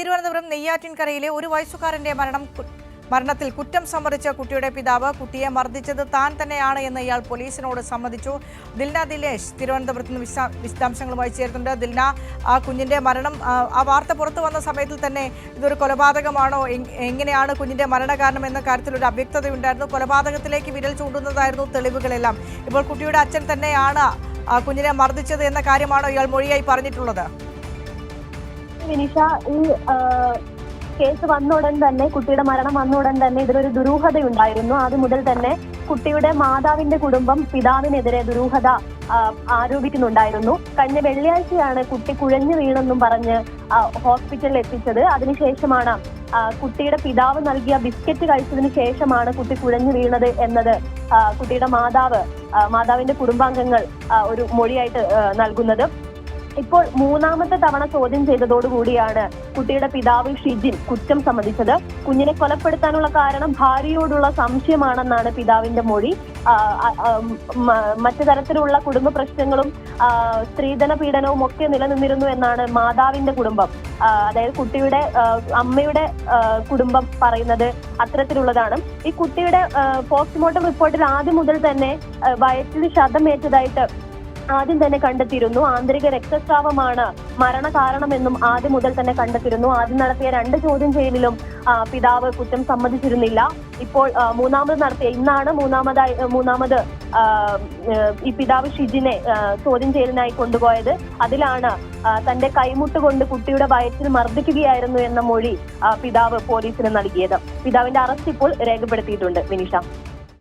തിരുവനന്തപുരം നെയ്യാറ്റിൻകരയിലെ ഒരു വയസ്സുകാരന്റെ മരണം മരണത്തിൽ കുറ്റം സമ്മതിച്ച കുട്ടിയുടെ പിതാവ് കുട്ടിയെ മർദ്ദിച്ചത് താൻ തന്നെയാണ് എന്ന് ഇയാൾ പോലീസിനോട് സമ്മതിച്ചു. ദിൽന ദിലേഷ് തിരുവനന്തപുരത്ത് നിന്ന് വിശദാ- വിശദാംശങ്ങളുമായി ചേർന്നുണ്ട് ദിൽന ആ കുഞ്ഞിന്റെ മരണം ആ, വാർത്ത പുറത്തു വന്ന സമയത്തിൽ തന്നെ ഇതൊരു കൊലപാതകമാണോ? എങ്ങനെയാണ് കുഞ്ഞിന്റെ മരണകാരണം എന്ന കാര്യത്തിൽ ഒരു അവ്യക്തതയുണ്ടായിരുന്നു. കൊലപാതകത്തിലേക്ക് വിരൽ ചൂണ്ടുന്നതായിരുന്നു തെളിവുകളെല്ലാം. ഇപ്പോൾ കുട്ടിയുടെ അച്ഛൻ തന്നെയാണ് ആ കുഞ്ഞിനെ മർദ്ദിച്ചത് എന്ന കാര്യമാണോ ഇയാൾ മൊഴിയായി പറഞ്ഞിട്ടുള്ളത്? വിനിഷ ഈ കേസ് വന്ന ഉടൻ തന്നെ കുട്ടിയുടെ മരണം വന്ന ഉടൻ തന്നെ ഇതിലൊരു ദുരൂഹതയുണ്ടായിരുന്നു. ആദ്യം മുതൽ തന്നെ കുട്ടിയുടെ മാതാവിന്റെ കുടുംബം പിതാവിനെതിരെ ദുരൂഹത ആരോപിക്കുന്നുണ്ടായിരുന്നു. കഴിഞ്ഞ വെള്ളിയാഴ്ചയാണ് കുട്ടി കുഴഞ്ഞു വീണെന്നും പറഞ്ഞ് ഹോസ്പിറ്റലിൽ എത്തിച്ചത്. അതിനുശേഷമാണ് കുട്ടിയുടെ പിതാവ് നൽകിയ ബിസ്ക്കറ്റ് കഴിച്ചതിന് ശേഷമാണ് കുട്ടി കുഴഞ്ഞു വീണത് എന്നത് കുട്ടിയുടെ മാതാവ് മാതാവിന്റെ കുടുംബാംഗങ്ങൾ ഒരു മൊഴിയായിട്ട് നൽകുന്നത്. ഇപ്പോൾ മൂന്നാമത്തെ തവണ ചോദ്യം ചെയ്തതോടുകൂടിയാണ് കുട്ടിയുടെ പിതാവ് ഷിജിൻ കുറ്റം സമ്മതിച്ചത്. കുഞ്ഞിനെ കൊലപ്പെടുത്താനുള്ള കാരണം ഭാര്യയോടുള്ള സംശയമാണെന്നാണ് പിതാവിന്റെ മൊഴി. മറ്റു തരത്തിലുള്ള കുടുംബ പ്രശ്നങ്ങളും സ്ത്രീധന പീഡനവും ഒക്കെ നിലനിന്നിരുന്നു എന്നാണ് മാതാവിന്റെ കുടുംബം. അതായത് കുട്ടിയുടെ അമ്മയുടെ കുടുംബം പറയുന്നത് അത്തരത്തിലുള്ളതാണ്. ഈ കുട്ടിയുടെ പോസ്റ്റ്മോർട്ടം റിപ്പോർട്ടിൽ ആദ്യം മുതൽ തന്നെ വയറ്റിൽ ക്ഷതമേറ്റതായിട്ട് ആദ്യം തന്നെ കണ്ടെത്തിയിരുന്നു. ആന്തരിക രക്തസ്രാവമാണ് മരണ കാരണമെന്നും ആദ്യം മുതൽ തന്നെ കണ്ടെത്തിയിരുന്നു. ആദ്യം നടത്തിയ രണ്ട് ചോദ്യം ചെയ്യലിലും പിതാവ് കുറ്റം സമ്മതിച്ചിരുന്നില്ല. ഇപ്പോൾ മൂന്നാമത് നടത്തിയ ഇന്നാണ് മൂന്നാമതായി മൂന്നാമത് ഈ പിതാവ് ഷിജിനെ ചോദ്യം ചെയ്യലിനായി കൊണ്ടുപോയത്. അതിലാണ് തന്റെ കൈമുട്ട് കൊണ്ട് കുട്ടിയുടെ വയറ്റിൽ മർദ്ദിക്കുകയായിരുന്നു എന്ന മൊഴി പിതാവ് പോലീസിന് നൽകിയത്. പിതാവിന്റെ അറസ്റ്റ് ഇപ്പോൾ രേഖപ്പെടുത്തിയിട്ടുണ്ട്. വിനിഷ.